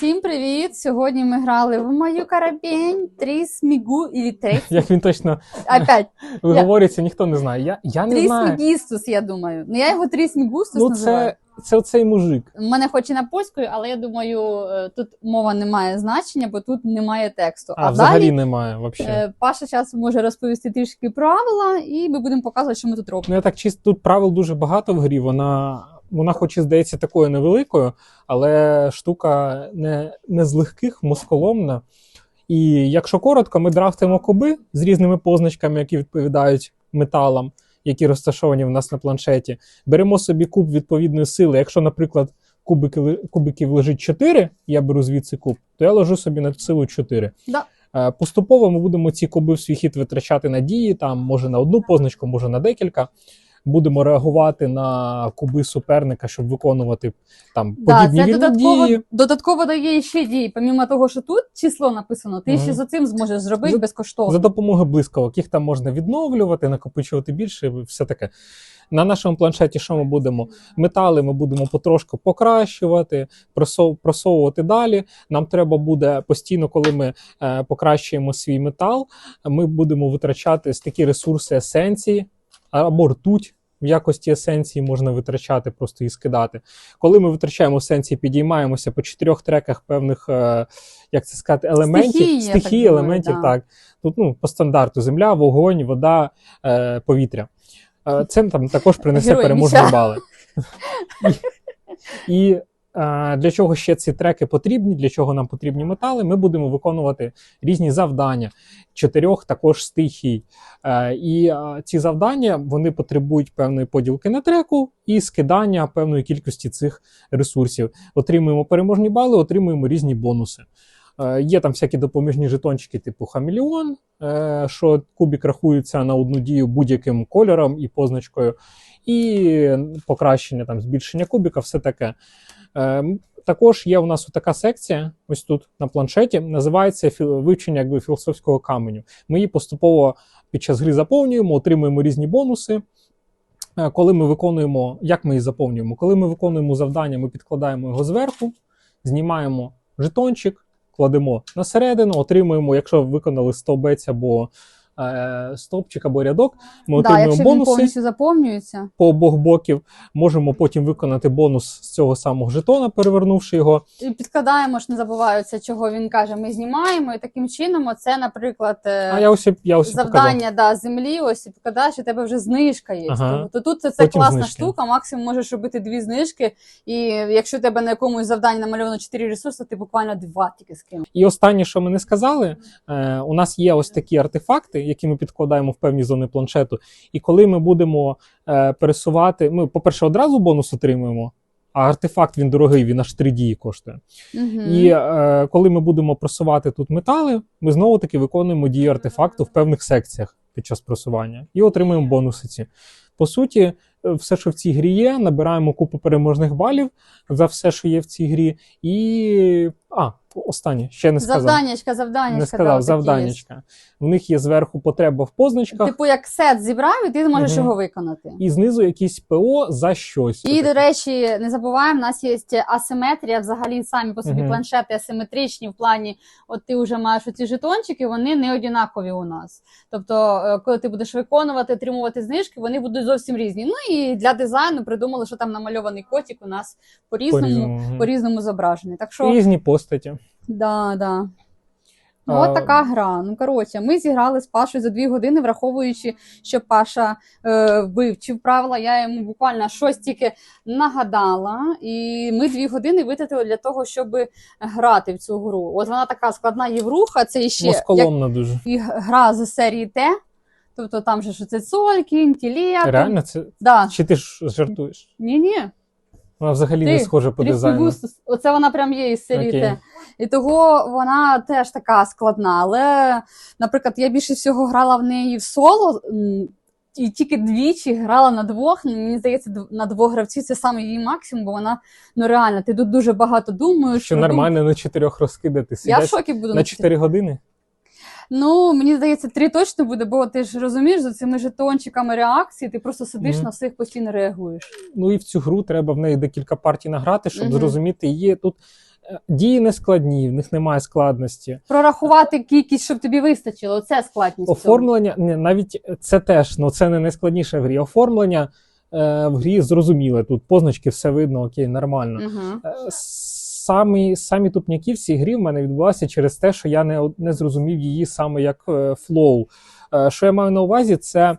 Всім привіт! Сьогодні ми грали в мою карабінь, тріс мігу і тріс. Як він точно Опять, виговорюється, ніхто не знає. Я, я не тріс знаю. мігістус, я думаю. Ну я його тріс мігустус Ну, називаю. це, це оцей мужик. У мене хоч і на польською, але я думаю, е, тут мова не має значення, бо тут немає тексту. А, взагалі далі немає взагалі. е, Паша зараз може розповісти трішки правила, і ми будемо показувати, що ми тут робимо. Ну, я так чисто тут правил дуже багато в грі. Вона, вона хоч і здається такою невеликою, але штука не, не з легких, москоломна. І якщо коротко, ми драфтимо куби з різними позначками, які відповідають металам, які розташовані в нас на планшеті. Беремо собі куб відповідної сили. Якщо, наприклад, кубики, кубиків лежить 4, я беру звідси куб, то я ложу собі на силу 4. Да. Е, Поступово ми будемо ці куби в свій хід витрачати на дії, там може на одну позначку, може на декілька. Будемо реагувати на куби суперника, щоб виконувати там Да, подібні це додатково, дії. додатково дає ще дії. Помімо того, що тут число написано, ти Мгм. ще за цим зможеш зробити За- безкоштовно. За допомогою блискавок, їх там можна відновлювати, накопичувати більше, все таке. На нашому планшеті, що ми будемо? Метали ми будемо потрошку покращувати, просов- просовувати далі. Нам треба буде постійно, коли ми е, покращуємо свій метал, ми будемо витрачати такі ресурси есенції або ртуть. В якості есенції можна витрачати, просто її скидати. Коли ми витрачаємо есенції, підіймаємося по чотирьох треках певних, е, як це сказати, елементів, Стихії, я так стихій, думаю, елементів, да. так. Тут ну, по стандарту: земля, вогонь, вода, е, повітря. Це там також принесе переможні бали. І, і для чого ще ці треки потрібні, для чого нам потрібні метали, ми будемо виконувати різні завдання, чотирьох також стихій. Е, і ці завдання вони потребують певної поділки на треку і скидання певної кількості цих ресурсів. Отримуємо переможні бали, отримуємо різні бонуси. Е, Є там всякі допоміжні жетончики, типу Хамелеон, е, що кубік рахується на одну дію будь-яким кольором і позначкою, і покращення, там, збільшення кубіка, все таке. Е, м, Також є у нас така секція, ось тут на планшеті, називається вивчення якби, філософського каменю. Ми її поступово під час гри заповнюємо, отримуємо різні бонуси. Е, Коли ми виконуємо, як ми її заповнюємо? Коли ми виконуємо завдання, ми підкладаємо його зверху, знімаємо жетончик, кладемо на середину, отримуємо, якщо виконали стовбець або стовпчик або рядок, ми да, отримуємо якщо він повністю заповнюється. по обох боків. Можемо потім виконати бонус з цього самого жетона, перевернувши його. І підкладаємо ж, не забуваються, чого він каже. Ми знімаємо, і таким чином, оце, наприклад, е, А я ось я ось показав. завдання да, землі, ось і покидаєш, і тебе вже знижка є. Ага. То тут це, це класна знижки. штука, максимум можеш робити дві знижки. І якщо у тебе на якомусь завданні намальовано чотири ресурси, ти буквально два тільки скинув. І останнє, що ми не сказали, е, у нас є ось такі артефакти, які ми підкладаємо в певні зони планшету. І коли ми будемо е, пересувати, ми, по-перше, одразу бонус отримуємо. А артефакт він дорогий, він аж 3 дії коштує. Угу. І е, коли ми будемо просувати тут метали, ми знову таки виконуємо дію артефакту в певних секціях під час просування і отримуємо бонуси ці. По суті, все, що в цій грі є, набираємо купу переможних балів за все, що є в цій грі. І. А, останнє, ще не сказав. Завданнячка, завданячка. Не сказав, завданнячка. В них є зверху потреба в позначках, Типу, як сет зібрав, і ти зможеш Мгм. його виконати. і знизу якісь ПО за щось. І, до речі, не забуваємо, в нас є асиметрія, взагалі самі по собі Мгм. планшети асиметричні в плані, от ти вже маєш оці жетончики, вони не однакові у нас. Тобто, е, коли ти будеш виконувати, отримувати знижки, вони будуть зовсім різні. Ну і для дизайну придумали, що там намальований котик у нас по-різному, По-різному, по-різному, зображений. Так що, Різні постаті. да, да. Ну, А, от така гра. Ну, коротше, ми зіграли з Пашою за дві години, враховуючи, що Паша е, вивчив правила. Я йому буквально щось тільки нагадала, і ми дві години витратили для того, щоб грати в цю гру. От вона така складна євруха, це іще як дуже. і гра з серії Т. Тобто там же що це Цольки, інтелект. Реально, це Да. чи ти ж жартуєш? Ні-ні. Вона взагалі Ти, не схожа по дизайну. Оце вона прям є із серії Окей. І того вона теж така складна. Але, наприклад, я більше всього грала в неї в соло. І тільки двічі грала на двох. Мені здається, на двох гравців це саме її максимум, бо вона ну реально, ти тут дуже багато думаєш. Що нормально на чотирьох розкидати. Я в шокі буду на 4 години. Ну, мені здається, три точно буде, бо ти ж розумієш, за цими жетончиками реакції, ти просто сидиш Мгм. на всіх постійно реагуєш. Ну і в цю гру треба в неї декілька партій награти, щоб Мгм. зрозуміти її. Тут е, дії не складні, в них немає складності. Прорахувати кількість, щоб тобі вистачило. Це складність. Оформлення не навіть це теж, ну це не найскладніше в грі. Оформлення е, в грі зрозуміле. Тут позначки, все видно, окей, нормально. Мгм. Самі, самі тупняки в цій грі в мене відбулися через те, що я не, не зрозумів її саме як е, флоу. Е, Що я маю на увазі, це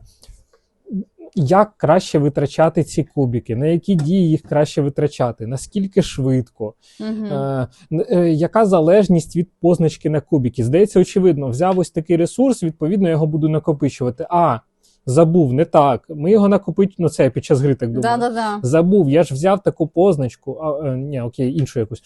як краще витрачати ці кубики, на які дії їх краще витрачати, наскільки швидко, Мгм. е, е, яка залежність від позначки на кубики. Здається, очевидно, взяв ось такий ресурс, відповідно, я його буду накопичувати. А, забув, не так. Ми його накопить, ну це я під час гри так думаю. Да-да-да. Забув, я ж взяв таку позначку, а, е, ні, окей, іншу якусь.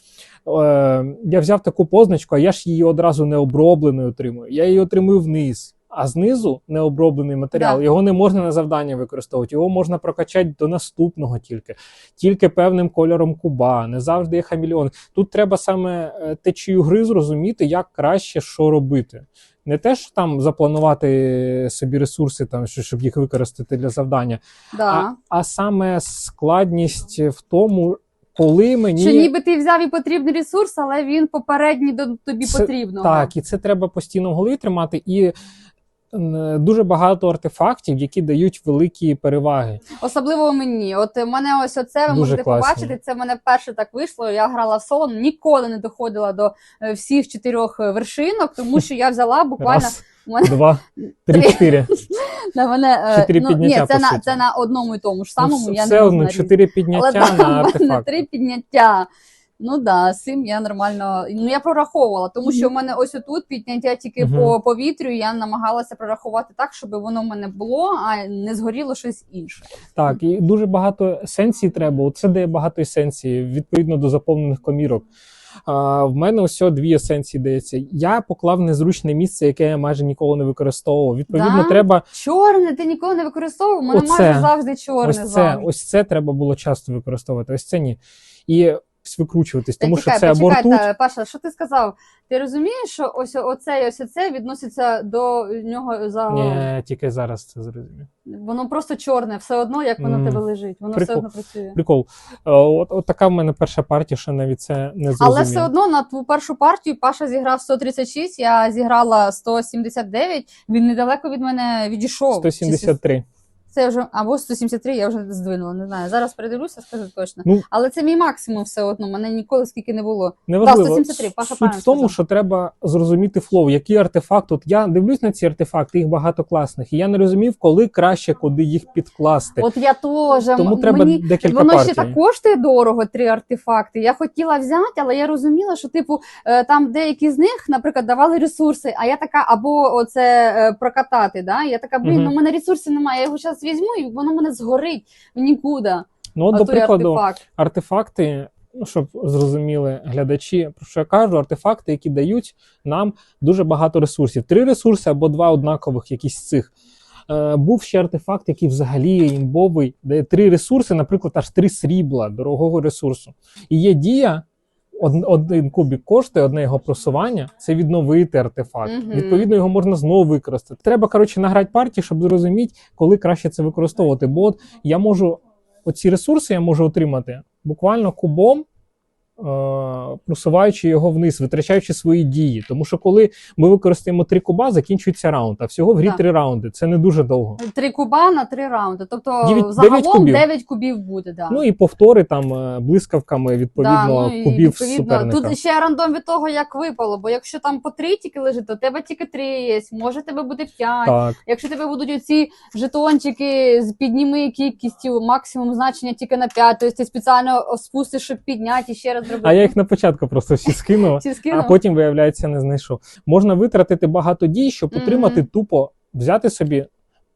Е, я взяв таку позначку, а я ж її одразу не обробленою отримую. Я її отримую вниз. А знизу необроблений матеріал, Да. його не можна на завдання використовувати, його можна прокачати до наступного тільки, тільки певним кольором куба, не завжди є хамільйон. Тут треба саме е, течію гри зрозуміти, як краще що робити. Не те, що там запланувати собі ресурси, там, що- щоб їх використати для завдання, Да. а, а саме складність в тому, коли мені Що ніби ти взяв і потрібний ресурс, але він попередній до тобі Це- потрібного. так, і це треба постійно в голові тримати. І дуже багато артефактів, які дають великі переваги. Особливо мені. От у мене ось оце ви Дуже можете класно. побачити. Це в мене перше так вийшло. Я грала в соло, ніколи не доходила до е, всіх чотирьох е, вершинок, тому що я взяла буквально Раз, мене два, три, чотири. на мене е, Чотири ну, підняття, ні, це на це на одному і тому ж самому. Ну, я все не одно чотири підняття там на в артефакт. три підняття. Ну да, з цим я нормально. Ну я прораховувала, тому що в мене ось отут підняття тільки Мгм. по повітрю. Я намагалася прорахувати так, щоб воно в мене було, а не згоріло щось інше. Так, і дуже багато есенцій треба. Це дає багато есенцій відповідно до заповнених комірок. А, в мене ось дві есенції дається. Я поклав незручне місце, яке я майже ніколи не використовував. Відповідно, Да? треба Чорне, ти ніколи не використовував. У мене Оце. майже завжди чорне ось це, завжди. ось це треба було часто використовувати. Ось це ні. І ось викручуватись, тому чекай, що це або ртуть, та, Паша, що ти сказав? Ти розумієш, що ось оце і ось оце відноситься до нього за Ні, тільки зараз це зрозумів. воно просто чорне, все одно, як воно Мгм. тебе лежить. Воно Прикол. все одно працює. Прикол. Е, От, от така в мене перша партія, що навіть це не зрозумів. Але все одно на твою першу партію Паша зіграв 136, я зіграла 179, Він недалеко від мене відійшов. 173. Це вже або 173, я вже здвинула, не знаю. Зараз передивлюся, скажу точно. Ну, Але це мій максимум все одно. Мене ніколи скільки не було. Неважливо. Да, 173, Паша Суть в тому, що треба зрозуміти флоу, який артефакт. От я дивлюсь на ці артефакти, їх багато класних, і я не розумів, коли краще куди їх підкласти. От я теж Тому треба мені декілька воно партій. ще так коштує дорого, три артефакти. Я хотіла взяти, але я розуміла, що типу е, там деякі з них, наприклад, давали ресурси. А я така, або оце е, прокатати. Да? Я така, блін, Мгм. ну в мене ресурсів немає. Я його зараз візьму, і воно мене згорить в нікуди. Ну, от, до прикладу, артефакт. артефакти, ну, щоб зрозуміли глядачі, про що я кажу, артефакти, які дають нам дуже багато ресурсів. Три ресурси або два однакових, якісь з цих. Е, був ще артефакт, який взагалі є імбовий, дає три ресурси, наприклад, аж три срібла дорогого ресурсу. І є дія. Од- Один кубік коштує, одне його просування це відновити артефакт. Мгм. Відповідно, його можна знову використати. Треба коротше награти партії, щоб зрозуміти, коли краще це використовувати. Бо от я можу оці ресурси я можу отримати буквально кубом, просуваючи його вниз, витрачаючи свої дії. Тому що коли ми використаємо три куба, закінчується раунд. А всього в грі Так. три раунди. Це не дуже довго. Три куба на три раунди. Тобто Дев'ять- дев'ять загалом кубів. 9 кубів буде. Да. Ну і повтори там е, блискавками відповідно Да, ну, і кубів відповідно, суперника. Тут ще рандом від того, як випало. Бо якщо там по три тільки лежить, то у тебе тільки три є. Може тебе буде п'ять. Так. Якщо тебе будуть оці жетончики з підніми кількістю, максимум значення тільки на 5, тобто ти спеціально спустиш, щоб підняти і ще раз зробити. А я їх на початку просто всі скинув. А потім, виявляється, не знайшов. Можна витратити багато дій, щоб отримати тупо, взяти собі,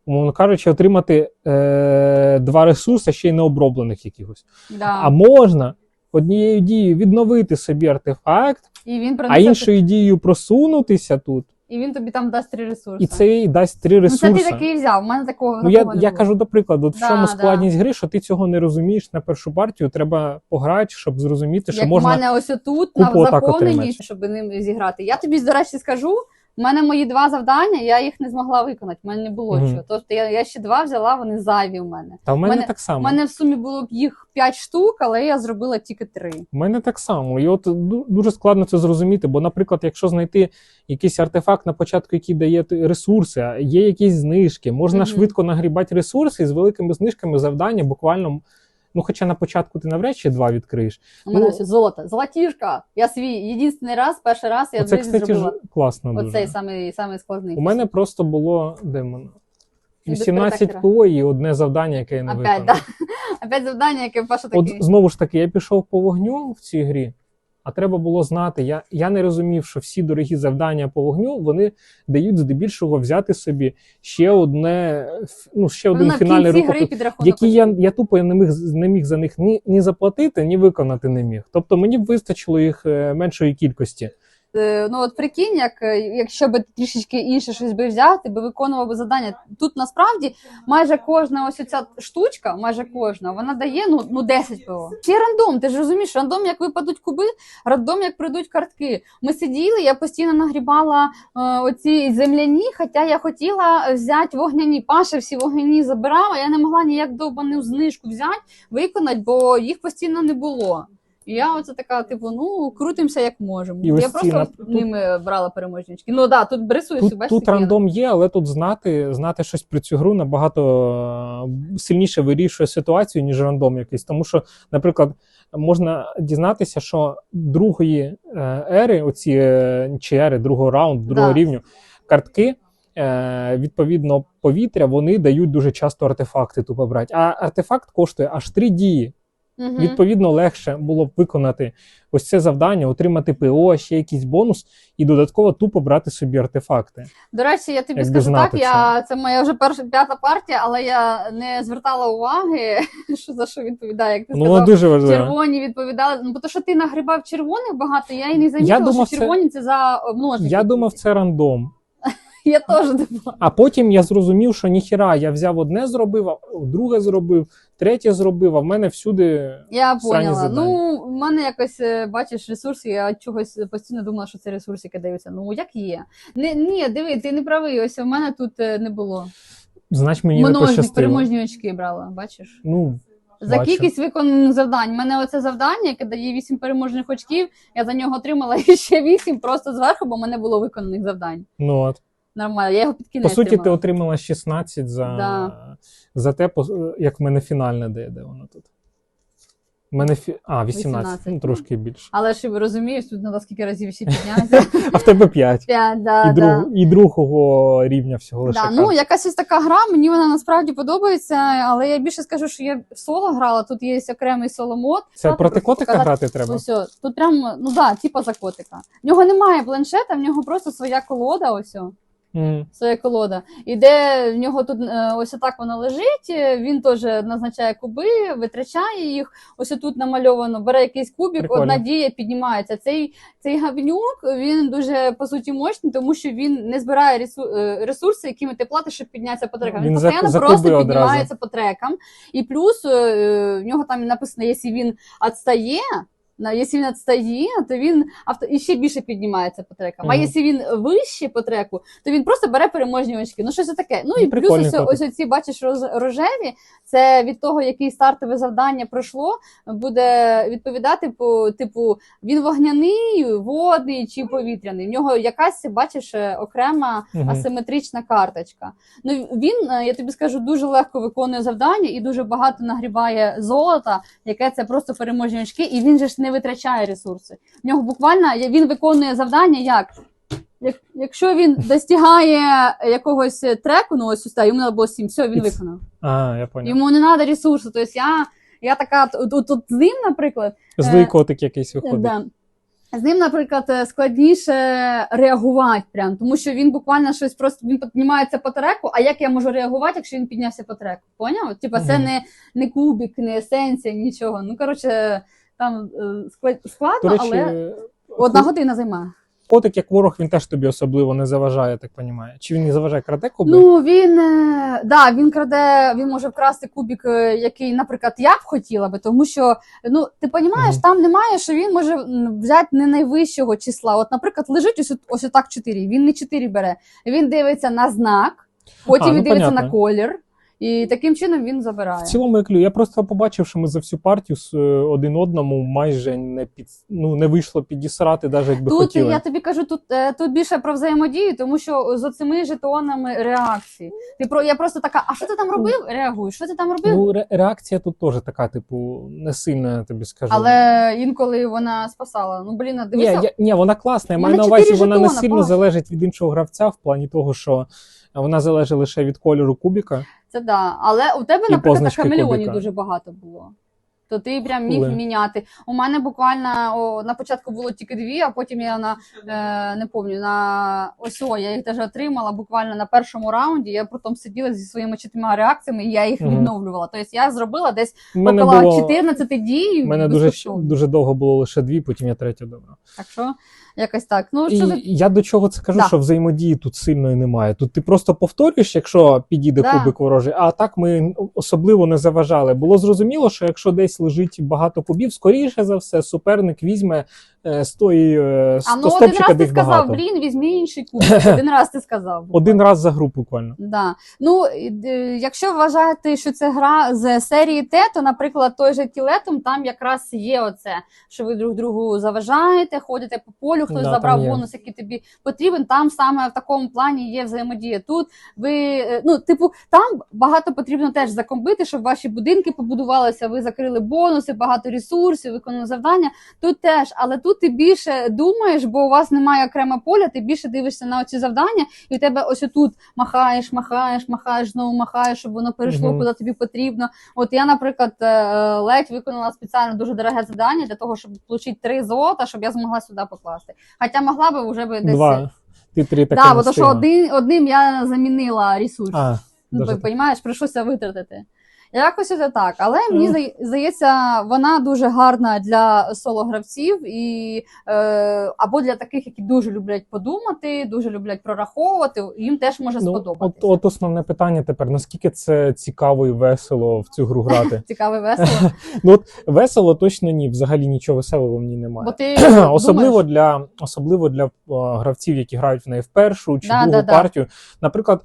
умовно кажучи, отримати е- два ресурси, ще й необроблених якихось. да. А можна однією дією відновити собі артефакт, і він а іншою дією просунутися тут, і він тобі там дасть три ресурси. і це і дасть три ну, ресурси. це ти такий взяв. У мене такого Ну, я, не я було. кажу до прикладу, от в Да, чому да. складність гри, що ти цього не розумієш на першу партію, треба пограти, щоб зрозуміти, що Як можна. У мене ось отут на заповненні, щоб ним зіграти. Я тобі, до речі, скажу. У мене мої два завдання, я їх не змогла виконати. У мене не було Мгм. чого. Тобто я, я ще два взяла, вони зайві у мене. Та в мене, мене- так У само. мене в сумі було б їх 5 штук, але я зробила тільки три. У мене так само. І от ду- дуже складно це зрозуміти. Бо, наприклад, якщо знайти якийсь артефакт на початку, який дає ресурси, а є якісь знижки, можна Мгм. швидко нагрібати ресурси і з великими знижками завдання буквально. Ну, хоча на початку ти навряд чи два відкриєш. У мене Ну, все золото, золотішка. Я свій єдиний раз, перший раз я Оце, житті кстати, зробила. ж класно. Оцей самий, самий складний. У мене просто було де в? Без 18. ПО і одне завдання, яке я не Опять, виконав. да. Опять завдання, яке Паша От знову ж таки, я пішов по вогню в цій грі, а треба було знати. Я, я не розумів, що всі дорогі завдання по вогню вони дають здебільшого взяти собі ще одне, ну ще один Вона в фінальний гри який я, я тупо не міг, не міг за них ні, ні заплатити, ні виконати не міг. Тобто мені б вистачило їх е, меншої кількості. Е, Ну от прикинь, як е, якщо би трішечки інше щось би взяти, би виконував би завдання. Тут насправді майже кожна ось ця штучка, майже кожна, вона дає ну, ну 10 ПО. Ще рандом, ти ж розумієш, рандом, як випадуть куби, рандом, як прийдуть картки. Ми сиділи, я постійно нагрібала е, оці земляні, хоча я хотіла взяти вогняні. Паша всі вогняні забирала, я не могла ніяк довбану знижку взяти, виконати, бо їх постійно не було. І я оце така, типу, ну крутимося як можемо. І я ось ці просто тут- ними брала переможнички. Ну да, тут брисуєш, Тут, тут рандом є, але тут знати, знати щось про цю гру набагато е, сильніше вирішує ситуацію, ніж рандом якийсь. Тому що, наприклад, можна дізнатися, що другої е, ери, оці е, чи ери, другого раунду, другого Да. рівню, картки. е, Відповідно, повітря вони дають дуже часто артефакти тупо брати. А артефакт коштує аж три дії. Мгм. Відповідно, легше було б виконати ось це завдання, отримати ПО, ще якийсь бонус, і додатково тупо брати собі артефакти. До речі, я тобі Якби скажу так, я, це моя вже перша п'ята партія, але я не звертала уваги, що за що відповідає, як ти Ну, сказав. дуже важливо. Червоні відповідали. Ну, бо то, що ти нагрібав червоних багато, я і не замітила, що це- червоні це за множник. Я думав, це рандом. Я теж думала. А потім я зрозумів, що ніхіра, я взяв одне зробив, а друге зробив, третє зробив, а в мене всюди. Я поняла. Ну, в мене якось е, бачиш ресурси, я чогось постійно думала, що це ресурси, які даються. Ну, як є. Не, ні, диви, ти не правий, ось у мене тут е, не було. Значить, мені не пощастило. переможні очки брала, бачиш? Ну, За Бачу. кількість виконаних завдань. У мене оце завдання, яке дає 8 переможних очків. Я за нього отримала ще 8 просто зверху, бо в мене було виконаних завдань. ну от. Нормально, я його під По кінець. суті, ти тримала. отримала 16 за, Да. за те, по- як в мене фінальне, де, де воно тут. У мене фі... А, 18, 18, ну ну. трошки більше. Але ж ви розумієш, тут треба скільки разів ще піднятися. А в тебе 5. П'ять, да, і, да. друг, і другого рівня всього лише. Да, карт. ну якась ось така гра, мені вона насправді подобається, але я більше скажу, що я в соло грала, тут є окремий соло-мод. Це проти котика грати треба. Ось, о, тут прям, ну да, типа за котика. В нього немає планшета, в нього просто своя колода, ось. о. Мгм. своя колода. І де в нього тут е, ось отак воно лежить. е, Він теж назначає куби, витрачає їх. Ось тут намальовано, бере якийсь кубик, Прикольно. одна дія піднімається. Цей, цей гавнюк він дуже по суті мощний, тому що він не збирає е, ресурси, якими ти платиш, щоб піднятися по трекам. Він, Він постійно за просто одразу. піднімається по трекам. І плюс в нього там написано, якщо він відстає. Якщо він відстає, то він авто і ще більше піднімається по трекам. А якщо він вище по треку, то він просто бере переможні очки. Ну, щось таке. Ну і Ну, плюс ось, ось оці, бачиш, роз- рожеві. Це від того, який стартове завдання пройшло, буде відповідати по типу він вогняний, водний чи повітряний. В нього якась, бачиш, окрема Мгм. асиметрична карточка. Ну він, е, я тобі скажу, дуже легко виконує завдання і дуже багато нагрібає золота, яке це просто переможні очки, і він же ж не витрачає ресурси. В нього буквально він виконує завдання як. Як, якщо він достигає якогось треку, ну ось ось йому треба було 7, все, він виконав. А, я поняв. Йому не треба ресурсу. Тобто я, я така, тут, тут з ним, наприклад, Злий е, котик якийсь виходить. Да. З ним, наприклад, е, складніше реагувати, прям, тому що він буквально щось просто він піднімається по треку. А як я можу реагувати, якщо він піднявся по треку? Поняв? Типа, це Мгм. не, не кубик, не есенція, нічого. Ну коротше, там е, складно, речі, але одна година займає. котик як ворог, він теж тобі особливо не заважає, так понімає. Чи він не заважає краде куби? Ну він е, да, він краде, він може вкрасти кубик, е, який, наприклад, я б хотіла би, тому що ну ти розумієш, Мгм. там немає, що він може взяти не найвищого числа. От, наприклад, лежить ось, ось так 4, Він не 4 бере. Він дивиться на знак, потім А, ну, він дивиться понятно. на колір, і таким чином він забирає. В цілому я. Я просто побачив, що ми за всю партію з е, один одному майже не під ну не вийшло підісрати, навіть якби Тут хотіли. я тобі кажу, тут, е, тут більше про взаємодію, тому що з оцими жетонами реакції. Ти про я просто така, а що ти там робив? Реагуєш, що ти там робив? Ну, ре- реакція тут теж така, типу, не сильна, я тобі скажу. Але інколи вона спасала. Ну блін, Ні, дивися, я, ні, вона класна. Я маю на увазі, вона не сильно Паш. залежить від іншого гравця, в плані того, що вона залежить лише від кольору кубіка. Це да. Але у тебе, наприклад, на хамелеоні дуже багато було. То ти прям міг Коли? міняти. У мене буквально о, на початку було тільки дві, а потім я на е, не пам'ятаю, на ось о, я їх теж отримала буквально на першому раунді. Я потім сиділа зі своїми чотирма реакціями, і я їх Мгм. відновлювала. Тобто я зробила десь мене около було 14 дій. у мене дуже, дуже довго було лише дві, потім я третя добра. Так що якось так. Ну І що за я до чого це кажу, Да. що взаємодії тут сильної немає. Тут ти просто повторюєш, якщо підійде Да. кубик ворожий, а так ми особливо не заважали. Було зрозуміло, що якщо десь лежить багато кубів, скоріше за все, суперник візьме з тої е, а ну один раз ти сказав, багато. блін, візьми інший кубик. Один раз ти сказав. Один раз за гру буквально. Да. Ну, е, якщо вважати, що це гра з серії Т, то, наприклад, той же тілетом там якраз є оце, що ви друг другу заважаєте, ходите по полю, хтось Да, забрав бонус, який тобі потрібен. Там саме в такому плані є взаємодія. Тут ви, е, ну, типу, там багато потрібно теж закомбити, щоб ваші будинки побудувалися, ви закрили бонуси, багато ресурсів, виконали завдання. Тут теж, але тут ти більше думаєш, бо у вас немає окремо поля, ти більше дивишся на ці завдання, і у тебе ось отут махаєш, махаєш, махаєш, знову махаєш, щоб воно перейшло Мгм. куди тобі потрібно. От я, наприклад, е, ледь виконала спеціально дуже дороге завдання для того, щоб отримати три золота, щоб я змогла сюди покласти. Хоча могла би вже би десь. Два. Ти три таке не бо то, що один, одним я замінила ресурс. А, Ну, ви так. розумієш, прийшлося витратити. Якось це так. Але мені здає- здається, вона дуже гарна для соло-гравців і е, або для таких, які дуже люблять подумати, дуже люблять прораховувати. Їм теж може Ну, от, сподобатися. от основне питання тепер: наскільки це цікаво і весело в цю гру грати? Цікаве, весело. ну от весело точно ні, взагалі нічого веселого в ній немає. Бо ти особливо для особливо для гравців, які грають в неї в першу чи Да, другу да, партію. Наприклад,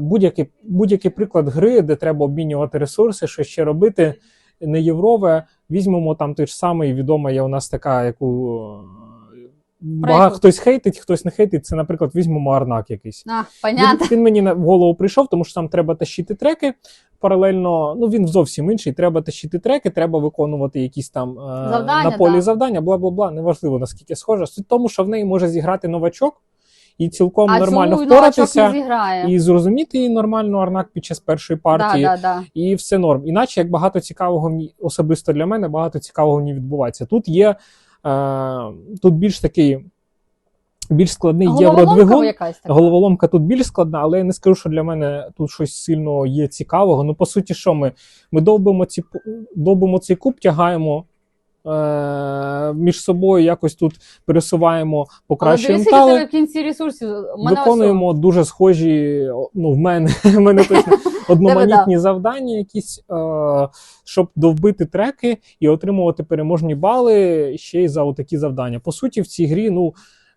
будь-який, будь-який приклад гри, де треба обмінювати ресурси, що ще робити, не єврове. Візьмемо там той ж самий відома є у нас така, яку. е, Багато хтось хейтить, хтось не хейтить. Це, наприклад, візьмемо Арнак якийсь. а, Він, понятно. він мені на- в голову прийшов, тому що там треба тащити треки паралельно. Ну він зовсім інший. Треба тащити треки, треба виконувати якісь там е, Завдання, на полі да. завдання, бла бла бла. Неважливо наскільки схоже. Суть в тому, що в неї може зіграти новачок і цілком А нормально цю впоратися і зрозуміти її нормально Арнак під час першої партії. Да, да, да. І все норм. Іначе як багато цікавого в ній, особисто для мене, багато цікавого в ній відбувається. Тут є е, тут більш такий. Більш складний євродвигун. якась така. Головоломка тут більш складна, але я не скажу, що для мене тут щось сильно є цікавого. Ну, по суті, що ми? Ми довбимо, ці, довбимо цей куб, тягаємо між собою, якось тут пересуваємо, покращуємо Але тали, в кінці ресурсів. Виконуємо дуже схожі, ну, в мене, в мене точно одноманітні завдання, якісь, е- щоб довбити треки і отримувати переможні бали ще й за такі завдання. По суті, в цій грі, ну.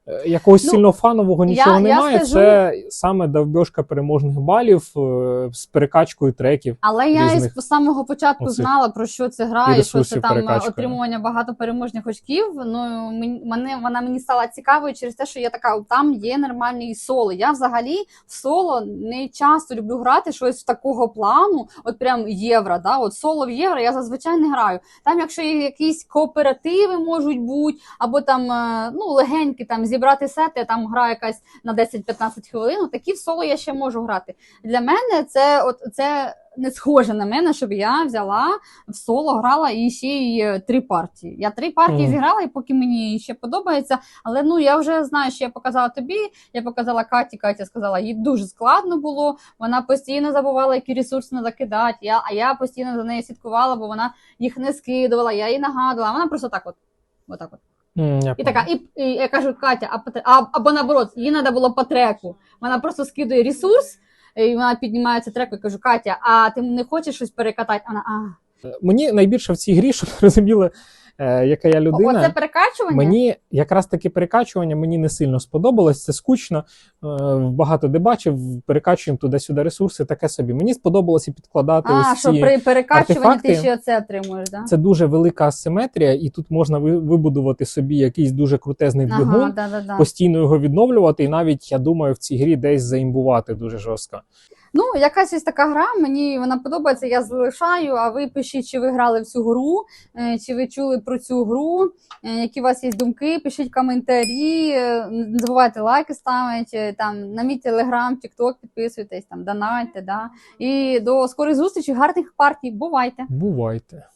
Е, Якогось Ну, сильно фанового нічого я немає. скажу- Це саме довбьошка переможних балів е, з перекачкою треків. Але я із з самого початку оцих знала про що це гра, і і що це там е, перекачка. отримування багато переможних очків. Ну мене вона мені стала цікавою через те, що я така там є нормальні соло. Я взагалі в соло не часто люблю грати щось такого плану, от прям євро. Да? От соло в євро я зазвичай не граю. Там, якщо є якісь кооперативи можуть бути, або там ну легенькі там зібрати сети, там гра якась на 10-15 хвилин. Такі в соло я ще можу грати. Для мене це от це не схоже на мене, щоб я взяла в соло, грала і ще й е, три партії. Я три партії Мгм. зіграла, і поки мені ще подобається. Але ну я вже знаю, що я показала тобі. Я показала Каті. Катя сказала, їй дуже складно було. Вона постійно забувала, які ресурси надо кидати. Я, а я постійно за нею слідкувала, бо вона їх не скидувала. Я їй нагадувала. Вона просто так, от, отак от. Я І така, і, і я кажу, Катя, а, або наоборот, їй треба було по треку. Вона просто скидує ресурс, і вона піднімає треку трек, і кажу, Катя, а ти не хочеш щось перекатати? Вона, а, Мені найбільше в цій грі, щоб розуміли, е, яка я людина. оце перекачування? Мені якраз таки перекачування мені не сильно сподобалось. Це скучно. Е, Багато де бачив, перекачуємо туди-сюди ресурси, таке собі. Мені сподобалося підкладати а, ось що ці. при перекачуванні ти ще оце отримуєш, да? Це дуже велика асиметрія, і тут можна ви- вибудувати собі якийсь дуже крутезний двигун, Ага, да, да, да. постійно його відновлювати, і навіть я думаю, в цій грі десь заімбувати дуже жорстко. Ну, якась ось така гра, мені вона подобається, я залишаю. А ви пишіть, чи ви грали в цю гру, е, чи ви чули про цю гру, е, які у вас є думки, пишіть коментарі, е, не забувайте лайки ставити, там, на мій телеграм, тікток підписуйтесь, там, донайте, да. І до скорої зустрічі, гарних партій, бувайте! Бувайте.